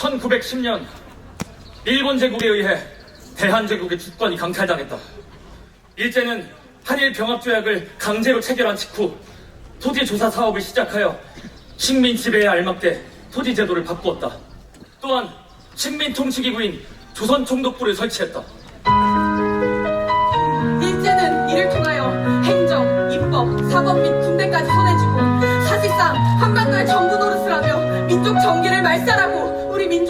1910년 일본 제국에 의해 대한제국의 주권이 강탈당했다. 일제는 한일 병합조약을 강제로 체결한 직후 토지 조사 사업을 시작하여 식민 지배에 알맞게 토지 제도를 바꾸었다. 또한 식민 통치기구인 조선 총독부를 설치했다. 일제는 이를 통하여 행정, 입법, 사법 및 군대까지 손해지고 사실상 한반도의 정부 노릇을 하며 민족 정기를 말살하고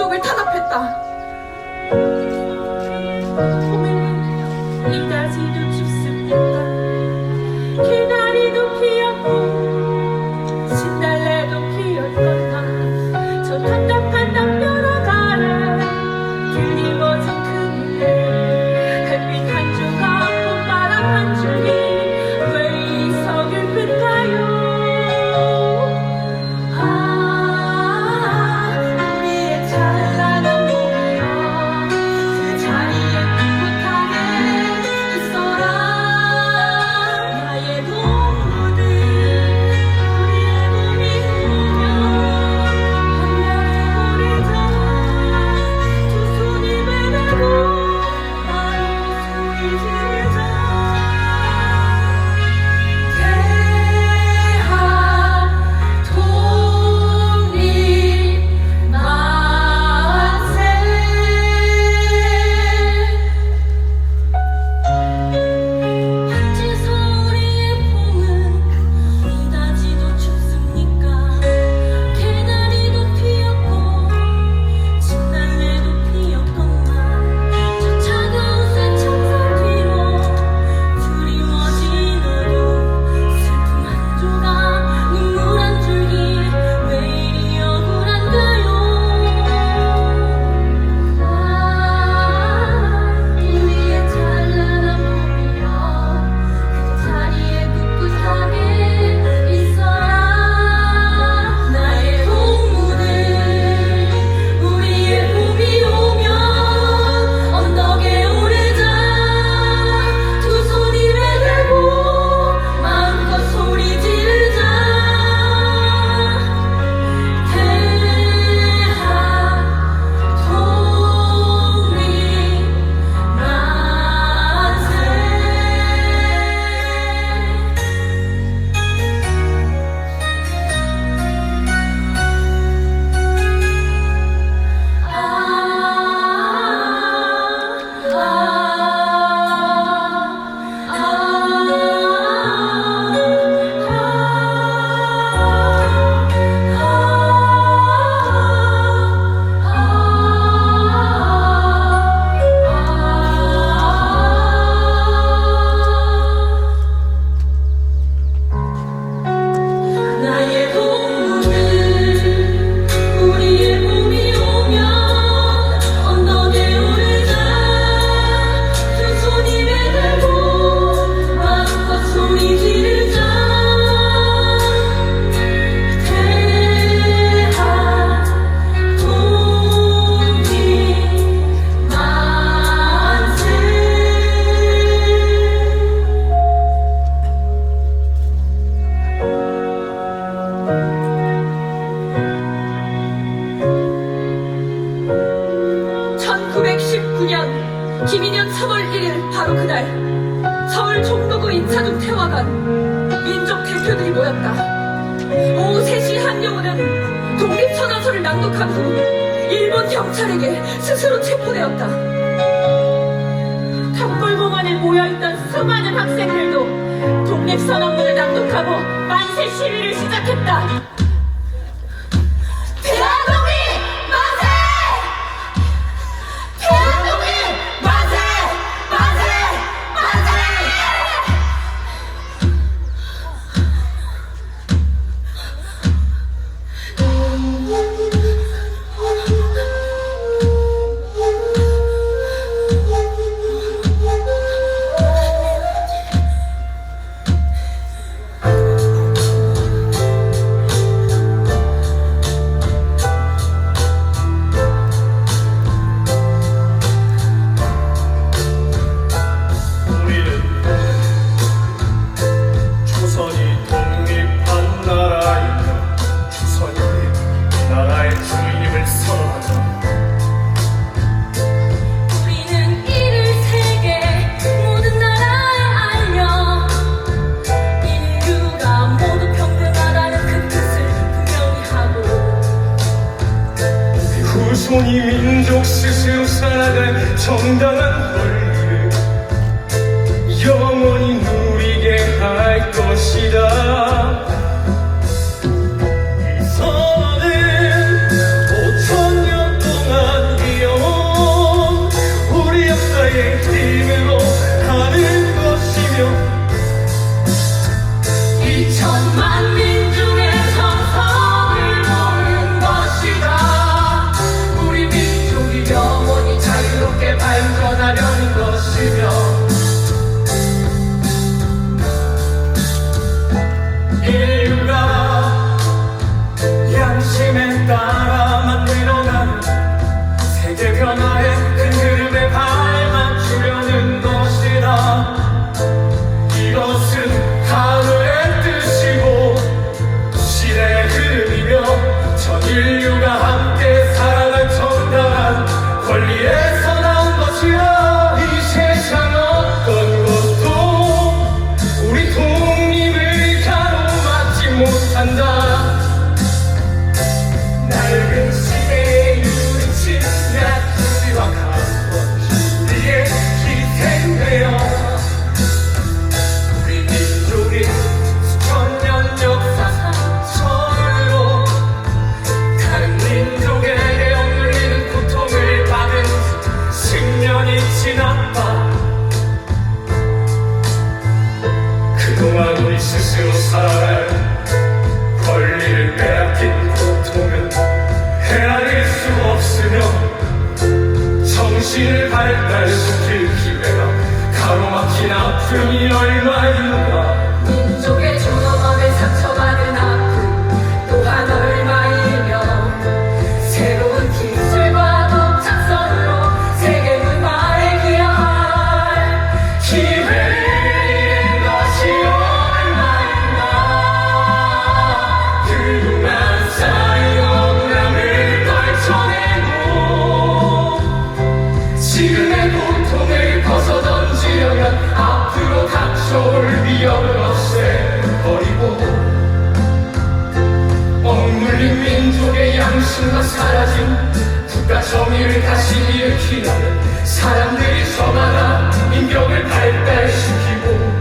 민족을 탄압했다. 조선이 민족 스스로 살아갈 정당한 권리 우리 의 양심과 사라진 국가 정의를 다시 일으키려면 사람들이 저마다 인격을 발달시키고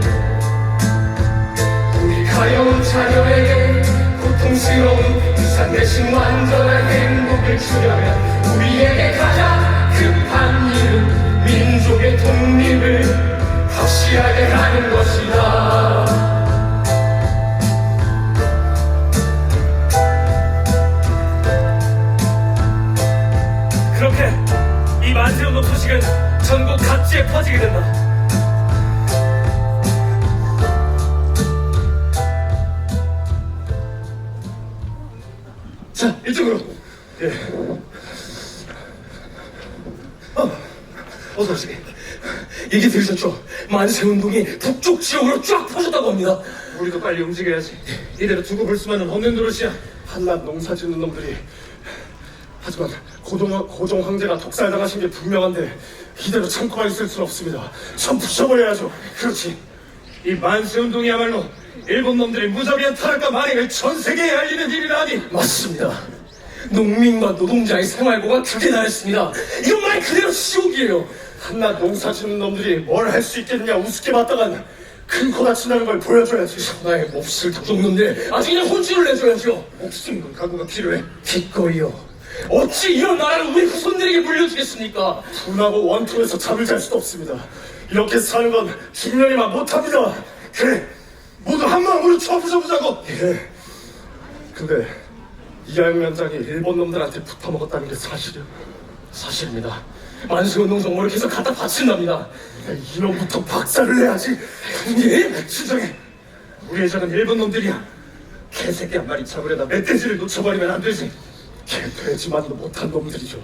우리 가여운 자녀에게 고통스러운 유산 대신 완전한 행복을 주려면 우리에게 가장 급한 일은 민족의 독립을 확실하게 하는 것이다. 소식은 전국 각지에 퍼지게 된다. 자, 이쪽으로. 예. 어, 어서 오시게. 얘기 들으셨죠? 만세 운동이 북쪽 지역으로 쫙 퍼졌다고 합니다. 우리도 빨리 움직여야지. 이대로 두고 볼 수만은 없는 노릇이야. 한낱 농사 짓는 놈들이. 하지만 고종, 고종 황제가 독살당하신 게 분명한데 이대로 참고만 있을 수는 없습니다. 전 부셔버려야죠. 그렇지. 이 만세운동이야말로 일본 놈들의 무자비한 타락과 만행을 전 세계에 알리는 일이라니. 맞습니다. 농민과 노동자의 생활고가 그게 다였습니다. 이건 말 그대로 지옥이에요. 한낱 농사 짓는 놈들이 뭘 할 수 있겠냐 우습게 봤다간 큰코 다친다는 걸 보여줘야지. 나의 몹쓸 도둑놈들 아주 그냥 혼쭐을 내줘야죠. 목숨과 각오가 필요해. 기꺼이요. 어찌 이런 나라를 우리 후손들에게 물려주겠습니까? 분하고 원통에서 잠을 잘 수도 없습니다. 이렇게 사는 건 중년이만 못합니다. 그래, 모두 한 마음으로 쳐부셔보자고. 예. 근데 이하영 위원장이 일본 놈들한테 붙어먹었다는 게 사실이요? 사실입니다. 만수운동 정보를 계속 갖다 바친답니다. 이놈부터 박살을 내야지. 예? 수정해. 우리 회장은 일본 놈들이야. 개새끼 한 마리 잡으려다 멧돼지를 놓쳐버리면 안 되지. 개돼지만도 못한 놈들이죠.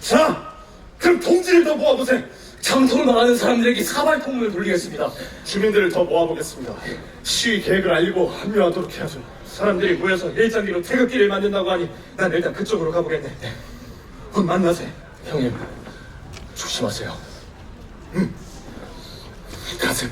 자, 그럼 동지를 더 모아보세요. 장통 나가는 사람들에게 사발통을 돌리겠습니다. 주민들을 더 모아보겠습니다. 시위 계획을 알리고 합류하도록 해야죠. 사람들이 모여서 일장기로 태극기를 만든다고 하니 난 일단 그쪽으로 가보겠네. 곧 만나세요. 형님, 조심하세요. 응. 가세요.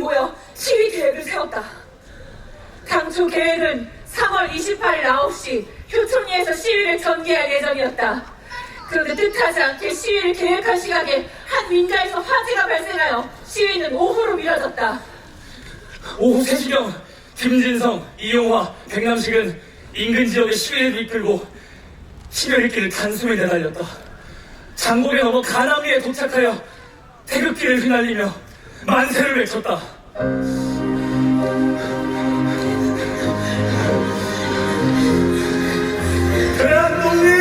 모여 시위 계획을 세웠다. 당초 계획은 3월 28일 9시 효촌리에서 시위를 전개할 예정이었다. 그런데 뜻하지 않게 시위를 계획한 시각에 한 민가에서 화재가 발생하여 시위는 오후로 미뤄졌다. 오후 3시경 김진성, 이용화, 백남식은 인근 지역의 시위를 이끌고 시위일길을 단숨에 내달렸다. 장곡에 넘어 가남리에 도착하여 태극기를 휘날리며 만세를 외쳤다. 대한민국